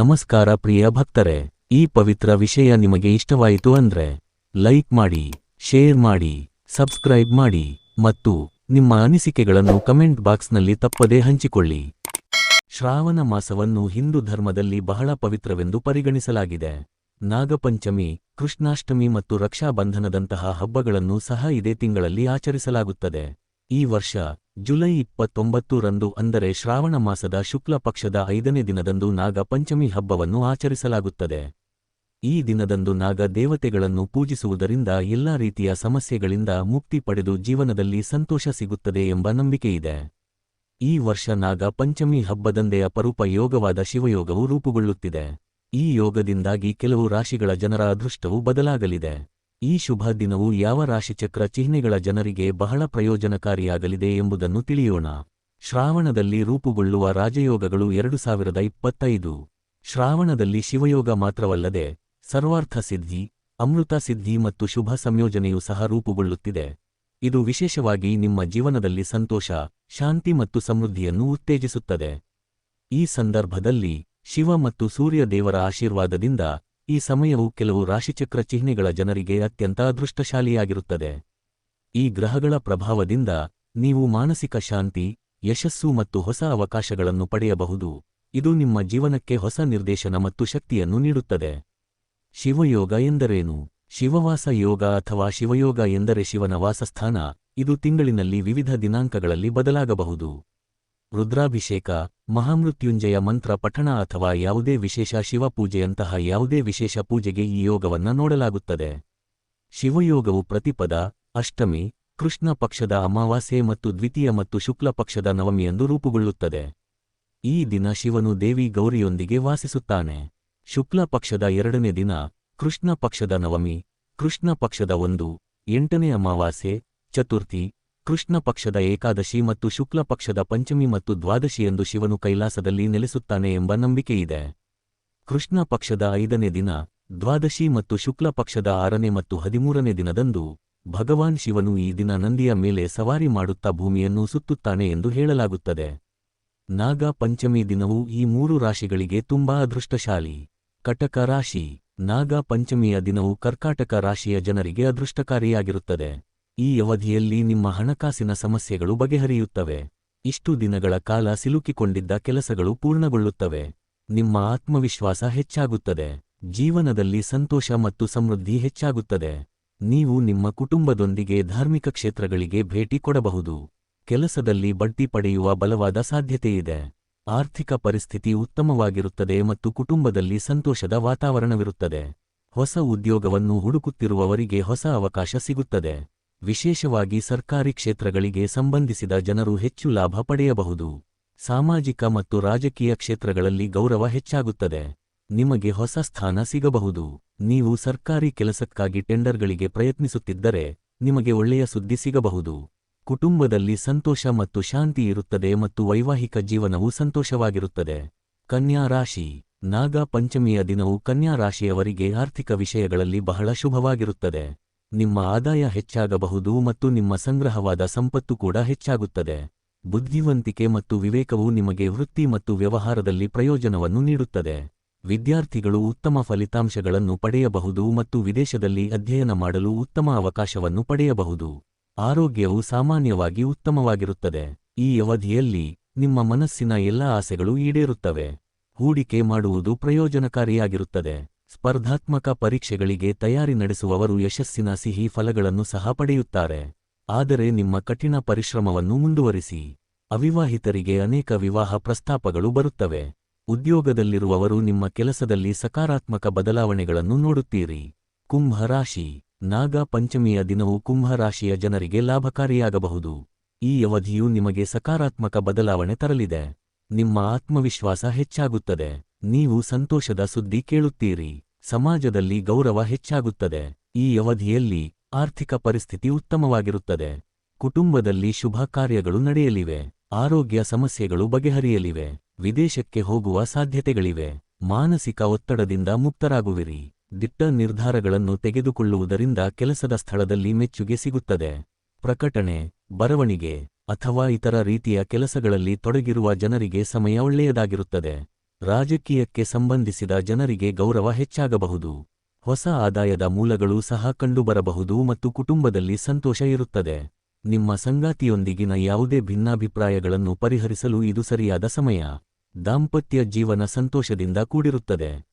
ನಮಸ್ಕಾರ ಪ್ರಿಯ ಭಕ್ತರೆ, ಈ ಪವಿತ್ರ ವಿಷಯ ನಿಮಗೆ ಇಷ್ಟವಾಯಿತು ಅಂದ್ರೆ, ಲೈಕ್ ಮಾಡಿ, ಶೇರ್ ಮಾಡಿ, ಸಬ್ಸ್ಕ್ರೈಬ್ ಮಾಡಿ ಮತ್ತು ನಿಮ್ಮ ಅನಿಸಿಕೆಗಳನ್ನು ಕಮೆಂಟ್ ಬಾಕ್ಸ್ನಲ್ಲಿ ತಪ್ಪದೇ ಹಂಚಿಕೊಳ್ಳಿ. ಶ್ರಾವಣ ಮಾಸವನ್ನು ಹಿಂದೂ ಧರ್ಮದಲ್ಲಿ ಬಹಳ ಪವಿತ್ರವೆಂದು ಪರಿಗಣಿಸಲಾಗಿದೆ. ನಾಗಪಂಚಮಿ, ಕೃಷ್ಣಾಷ್ಟಮಿ ಮತ್ತು ರಕ್ಷಾಬಂಧನದಂತಹ ಹಬ್ಬಗಳನ್ನು ಸಹ ಇದೇ ತಿಂಗಳಲ್ಲಿ ಆಚರಿಸಲಾಗುತ್ತದೆ. ಈ ವರ್ಷ ಜುಲೈ ಇಪ್ಪತ್ತೊಂಬತ್ತು ರಂದು ಅಂದರೆ ಶ್ರಾವಣ ಮಾಸದ ಶುಕ್ಲ ಪಕ್ಷದ ಐದನೇ ದಿನದಂದು ನಾಗ ಪಂಚಮಿ ಹಬ್ಬವನ್ನು ಆಚರಿಸಲಾಗುತ್ತದೆ. ಈ ದಿನದಂದು ನಾಗ ದೇವತೆಗಳನ್ನು ಪೂಜಿಸುವುದರಿಂದ ಎಲ್ಲಾ ರೀತಿಯ ಸಮಸ್ಯೆಗಳಿಂದ ಮುಕ್ತಿ ಪಡೆದು ಜೀವನದಲ್ಲಿ ಸಂತೋಷ ಸಿಗುತ್ತದೆ ಎಂಬ ನಂಬಿಕೆಯಿದೆ. ಈ ವರ್ಷ ನಾಗ ಪಂಚಮಿ ಹಬ್ಬದಂದೇ ಅಪರೂಪ ಯೋಗವಾದ ಶಿವಯೋಗವು ರೂಪುಗೊಳ್ಳುತ್ತಿದೆ. ಈ ಯೋಗದಿಂದಾಗಿ ಕೆಲವು ರಾಶಿಗಳ ಜನರ ಅದೃಷ್ಟವು ಬದಲಾಗಲಿದೆ. ಈ ಶುಭ ದಿನವು ಯಾವ ರಾಶಿಚಕ್ರ ಚಿಹ್ನೆಗಳ ಜನರಿಗೆ ಬಹಳ ಪ್ರಯೋಜನಕಾರಿಯಾಗಲಿದೆ ಎಂಬುದನ್ನು ತಿಳಿಯೋಣ. ಶ್ರಾವಣದಲ್ಲಿ ರೂಪುಗೊಳ್ಳುವ ರಾಜಯೋಗಗಳು ಎರಡು ಸಾವಿರದ ಇಪ್ಪತ್ತೈದು. ಶ್ರಾವಣದಲ್ಲಿ ಶಿವಯೋಗ ಮಾತ್ರವಲ್ಲದೆ ಸರ್ವಾರ್ಥ ಸಿದ್ಧಿ, ಅಮೃತ ಸಿದ್ಧಿ ಮತ್ತು ಶುಭ ಸಂಯೋಜನೆಯೂ ಸಹ ರೂಪುಗೊಳ್ಳುತ್ತಿದೆ. ಇದು ವಿಶೇಷವಾಗಿ ನಿಮ್ಮ ಜೀವನದಲ್ಲಿ ಸಂತೋಷ, ಶಾಂತಿ ಮತ್ತು ಸಮೃದ್ಧಿಯನ್ನು ಉತ್ತೇಜಿಸುತ್ತದೆ. ಈ ಸಂದರ್ಭದಲ್ಲಿ ಶಿವ ಮತ್ತು ಸೂರ್ಯ ದೇವರ ಆಶೀರ್ವಾದದಿಂದ ಈ ಸಮಯವು ಕೆಲವು ರಾಶಿಚಕ್ರ ಚಿಹ್ನೆಗಳ ಜನರಿಗೆ ಅತ್ಯಂತ ಅದೃಷ್ಟಶಾಲಿಯಾಗಿರುತ್ತದೆ. ಈ ಗ್ರಹಗಳ ಪ್ರಭಾವದಿಂದ ನೀವು ಮಾನಸಿಕ ಶಾಂತಿ, ಯಶಸ್ಸು ಮತ್ತು ಹೊಸ ಅವಕಾಶಗಳನ್ನು ಪಡೆಯಬಹುದು. ಇದು ನಿಮ್ಮ ಜೀವನಕ್ಕೆ ಹೊಸ ನಿರ್ದೇಶನ ಮತ್ತು ಶಕ್ತಿಯನ್ನು ನೀಡುತ್ತದೆ. ಶಿವಯೋಗ ಎಂದರೇನು? ಶಿವವಾಸ ಯೋಗ ಅಥವಾ ಶಿವಯೋಗ ಎಂದರೆ ಶಿವನ ವಾಸಸ್ಥಾನ. ಇದು ತಿಂಗಳಿನಲ್ಲಿ ವಿವಿಧ ದಿನಾಂಕಗಳಲ್ಲಿ ಬದಲಾಗಬಹುದು. ರುದ್ರಾಭಿಷೇಕ ಮಹಾಮೃತ್ಯುಂಜಯ ಮಂತ್ರ ಪಠಣ ಅಥವಾ ಯಾವುದೇ ವಿಶೇಷ ಶಿವಪೂಜೆಯಂತಹ ಯಾವುದೇ ವಿಶೇಷ ಪೂಜೆಗೆ ಈ ಯೋಗವನ್ನು ನೋಡಲಾಗುತ್ತದೆ. ಶಿವಯೋಗವು ಪ್ರತಿಪದ, ಅಷ್ಟಮಿ, ಕೃಷ್ಣ ಪಕ್ಷದ ಅಮಾವಾಸ್ಯೆ ಮತ್ತು ದ್ವಿತೀಯ ಮತ್ತು ಶುಕ್ಲ ಪಕ್ಷದ ನವಮಿಯಂದು ರೂಪುಗೊಳ್ಳುತ್ತದೆ. ಈ ದಿನ ಶಿವನು ದೇವಿ ಗೌರಿಯೊಂದಿಗೆ ವಾಸಿಸುತ್ತಾನೆ. ಶುಕ್ಲ ಪಕ್ಷದ ಎರಡನೇ ದಿನ, ಕೃಷ್ಣ ಪಕ್ಷದ ನವಮಿ, ಕೃಷ್ಣ ಪಕ್ಷದ ಒಂದು, ಎಂಟನೇ ಅಮಾವಾಸ್ಯೆ, ಚತುರ್ಥಿ ಕೃಷ್ಣ ಪಕ್ಷದ ಏಕಾದಶಿ ಮತ್ತು ಶುಕ್ಲ ಪಕ್ಷದ ಪಂಚಮಿ ಮತ್ತು ದ್ವಾದಶಿಯಂದು ಶಿವನು ಕೈಲಾಸದಲ್ಲಿ ನೆಲೆಸುತ್ತಾನೆ ಎಂಬ ನಂಬಿಕೆಯಿದೆ. ಕೃಷ್ಣ ಪಕ್ಷದ ಐದನೇ ದಿನ, ದ್ವಾದಶಿ ಮತ್ತು ಶುಕ್ಲ ಪಕ್ಷದ ಆರನೇ ಮತ್ತು ಹದಿಮೂರನೇ ದಿನದಂದು ಭಗವಾನ್ ಶಿವನು ಈ ದಿನ ನಂದಿಯ ಮೇಲೆ ಸವಾರಿ ಮಾಡುತ್ತಾ ಭೂಮಿಯನ್ನು ಸುತ್ತುತ್ತಾನೆ ಎಂದು ಹೇಳಲಾಗುತ್ತದೆ. ನಾಗ ಪಂಚಮಿ ದಿನವು ಈ ಮೂರು ರಾಶಿಗಳಿಗೆ ತುಂಬಾ ಅದೃಷ್ಟಶಾಲಿ. ಕಟಕ ರಾಶಿ, ನಾಗ ಪಂಚಮಿಯ ದಿನವು ಕರ್ಕಾಟಕ ರಾಶಿಯ ಜನರಿಗೆ ಅದೃಷ್ಟಕಾರಿಯಾಗಿರುತ್ತದೆ. ಈ ಅವಧಿಯಲ್ಲಿ ನಿಮ್ಮ ಹಣಕಾಸಿನ ಸಮಸ್ಯೆಗಳು ಬಗೆಹರಿಯುತ್ತವೆ. ಇಷ್ಟು ದಿನಗಳ ಕಾಲ ಸಿಲುಕಿಕೊಂಡಿದ್ದ ಕೆಲಸಗಳು ಪೂರ್ಣಗೊಳ್ಳುತ್ತವೆ. ನಿಮ್ಮ ಆತ್ಮವಿಶ್ವಾಸ ಹೆಚ್ಚಾಗುತ್ತದೆ. ಜೀವನದಲ್ಲಿ ಸಂತೋಷ ಮತ್ತು ಸಮೃದ್ಧಿ ಹೆಚ್ಚಾಗುತ್ತದೆ. ನೀವು ನಿಮ್ಮ ಕುಟುಂಬದೊಂದಿಗೆ ಧಾರ್ಮಿಕ ಕ್ಷೇತ್ರಗಳಿಗೆ ಭೇಟಿ ಕೊಡಬಹುದು. ಕೆಲಸದಲ್ಲಿ ಬಡ್ತಿ ಪಡೆಯುವ ಬಲವಾದ ಸಾಧ್ಯತೆಯಿದೆ. ಆರ್ಥಿಕ ಪರಿಸ್ಥಿತಿ ಉತ್ತಮವಾಗಿರುತ್ತದೆ ಮತ್ತು ಕುಟುಂಬದಲ್ಲಿ ಸಂತೋಷದ ವಾತಾವರಣವಿರುತ್ತದೆ. ಹೊಸ ಉದ್ಯೋಗವನ್ನು ಹುಡುಕುತ್ತಿರುವವರಿಗೆ ಹೊಸ ಅವಕಾಶ ಸಿಗುತ್ತದೆ. ವಿಶೇಷವಾಗಿ ಸರ್ಕಾರಿ ಕ್ಷೇತ್ರಗಳಿಗೆ ಸಂಬಂಧಿಸಿದ ಜನರು ಹೆಚ್ಚು ಲಾಭ ಪಡೆಯಬಹುದು. ಸಾಮಾಜಿಕ ಮತ್ತು ರಾಜಕೀಯ ಕ್ಷೇತ್ರಗಳಲ್ಲಿ ಗೌರವ ಹೆಚ್ಚಾಗುತ್ತದೆ. ನಿಮಗೆ ಹೊಸ ಸ್ಥಾನ ಸಿಗಬಹುದು. ನೀವು ಸರ್ಕಾರಿ ಕೆಲಸಕ್ಕಾಗಿ ಟೆಂಡರ್ಗಳಿಗೆ ಪ್ರಯತ್ನಿಸುತ್ತಿದ್ದರೆ, ನಿಮಗೆ ಒಳ್ಳೆಯ ಸುದ್ದಿ ಸಿಗಬಹುದು. ಕುಟುಂಬದಲ್ಲಿ ಸಂತೋಷ ಮತ್ತು ಶಾಂತಿ ಇರುತ್ತದೆ ಮತ್ತು ವೈವಾಹಿಕ ಜೀವನವು ಸಂತೋಷವಾಗಿರುತ್ತದೆ. ಕನ್ಯಾ ರಾಶಿ. ನಾಗ ಪಂಚಮಿಯ ದಿನವು ಕನ್ಯಾ ರಾಶಿಯವರಿಗೆ ಆರ್ಥಿಕ ವಿಷಯಗಳಲ್ಲಿ ಬಹಳ ಶುಭವಾಗಿರುತ್ತದೆ. ನಿಮ್ಮ ಆದಾಯ ಹೆಚ್ಚಾಗಬಹುದು ಮತ್ತು ನಿಮ್ಮ ಸಂಗ್ರಹವಾದ ಸಂಪತ್ತು ಕೂಡ ಹೆಚ್ಚಾಗುತ್ತದೆ. ಬುದ್ಧಿವಂತಿಕೆ ಮತ್ತು ವಿವೇಕವು ನಿಮಗೆ ವೃತ್ತಿ ಮತ್ತು ವ್ಯವಹಾರದಲ್ಲಿ ಪ್ರಯೋಜನವನ್ನು ನೀಡುತ್ತದೆ. ವಿದ್ಯಾರ್ಥಿಗಳು ಉತ್ತಮ ಫಲಿತಾಂಶಗಳನ್ನು ಪಡೆಯಬಹುದು ಮತ್ತು ವಿದೇಶದಲ್ಲಿ ಅಧ್ಯಯನ ಮಾಡಲು ಉತ್ತಮ ಅವಕಾಶವನ್ನು ಪಡೆಯಬಹುದು. ಆರೋಗ್ಯವು ಸಾಮಾನ್ಯವಾಗಿ ಉತ್ತಮವಾಗಿರುತ್ತದೆ. ಈ ಅವಧಿಯಲ್ಲಿ ನಿಮ್ಮ ಮನಸ್ಸಿನ ಎಲ್ಲಾ ಆಸೆಗಳು ಈಡೇರುತ್ತವೆ. ಹೂಡಿಕೆ ಮಾಡುವುದು ಪ್ರಯೋಜನಕಾರಿಯಾಗಿರುತ್ತದೆ. ಸ್ಪರ್ಧಾತ್ಮಕ ಪರೀಕ್ಷೆಗಳಿಗೆ ತಯಾರಿ ನಡೆಸುವವರು ಯಶಸ್ಸಿನ ಸಿಹಿ ಫಲಗಳನ್ನು ಸಹ ಪಡೆಯುತ್ತಾರೆ. ಆದರೆ ನಿಮ್ಮ ಕಠಿಣ ಪರಿಶ್ರಮವನ್ನು ಮುಂದುವರಿಸಿ. ಅವಿವಾಹಿತರಿಗೆ ಅನೇಕ ವಿವಾಹ ಪ್ರಸ್ತಾಪಗಳು ಬರುತ್ತವೆ. ಉದ್ಯೋಗದಲ್ಲಿರುವವರು ನಿಮ್ಮ ಕೆಲಸದಲ್ಲಿ ಸಕಾರಾತ್ಮಕ ಬದಲಾವಣೆಗಳನ್ನು ನೋಡುತ್ತೀರಿ. ಕುಂಭ ರಾಶಿ. ನಾಗ ಪಂಚಮಿಯ ದಿನವು ಕುಂಭರಾಶಿಯ ಜನರಿಗೆ ಲಾಭಕಾರಿಯಾಗಬಹುದು. ಈ ಅವಧಿಯು ನಿಮಗೆ ಸಕಾರಾತ್ಮಕ ಬದಲಾವಣೆ ತರಲಿದೆ. ನಿಮ್ಮ ಆತ್ಮವಿಶ್ವಾಸ ಹೆಚ್ಚಾಗುತ್ತದೆ. ನೀವು ಸಂತೋಷದ ಸುದ್ದಿ ಕೇಳುತ್ತೀರಿ. ಸಮಾಜದಲ್ಲಿ ಗೌರವ ಹೆಚ್ಚಾಗುತ್ತದೆ. ಈ ಅವಧಿಯಲ್ಲಿ ಆರ್ಥಿಕ ಪರಿಸ್ಥಿತಿ ಉತ್ತಮವಾಗಿರುತ್ತದೆ. ಕುಟುಂಬದಲ್ಲಿ ಶುಭ ಕಾರ್ಯಗಳು ನಡೆಯಲಿವೆ. ಆರೋಗ್ಯ ಸಮಸ್ಯೆಗಳು ಬಗೆಹರಿಯಲಿವೆ. ವಿದೇಶಕ್ಕೆ ಹೋಗುವ ಸಾಧ್ಯತೆಗಳಿವೆ. ಮಾನಸಿಕ ಒತ್ತಡದಿಂದ ಮುಕ್ತರಾಗುವಿರಿ. ದಿಟ್ಟ ನಿರ್ಧಾರಗಳನ್ನು ತೆಗೆದುಕೊಳ್ಳುವುದರಿಂದ ಕೆಲಸದ ಸ್ಥಳದಲ್ಲಿ ಮೆಚ್ಚುಗೆ ಸಿಗುತ್ತದೆ. ಪ್ರಕಟಣೆ, ಬರವಣಿಗೆ ಅಥವಾ ಇತರ ರೀತಿಯ ಕೆಲಸಗಳಲ್ಲಿ ತೊಡಗಿರುವ ಜನರಿಗೆ ಸಮಯ ಒಳ್ಳೆಯದಾಗಿರುತ್ತದೆ. ರಾಜಕೀಯಕ್ಕೆ ಸಂಬಂಧಿಸಿದ ಜನರಿಗೆ ಗೌರವ ಹೆಚ್ಚಾಗಬಹುದು. ಹೊಸ ಆದಾಯದ ಮೂಲಗಳು ಸಹ ಕಂಡುಬರಬಹುದು ಮತ್ತು ಕುಟುಂಬದಲ್ಲಿ ಸಂತೋಷ ಇರುತ್ತದೆ. ನಿಮ್ಮ ಸಂಗಾತಿಯೊಂದಿಗಿನ ಯಾವುದೇ ಭಿನ್ನಾಭಿಪ್ರಾಯಗಳನ್ನು ಪರಿಹರಿಸಲು ಇದು ಸರಿಯಾದ ಸಮಯ. ದಾಂಪತ್ಯ ಜೀವನ ಸಂತೋಷದಿಂದ ಕೂಡಿರುತ್ತದೆ.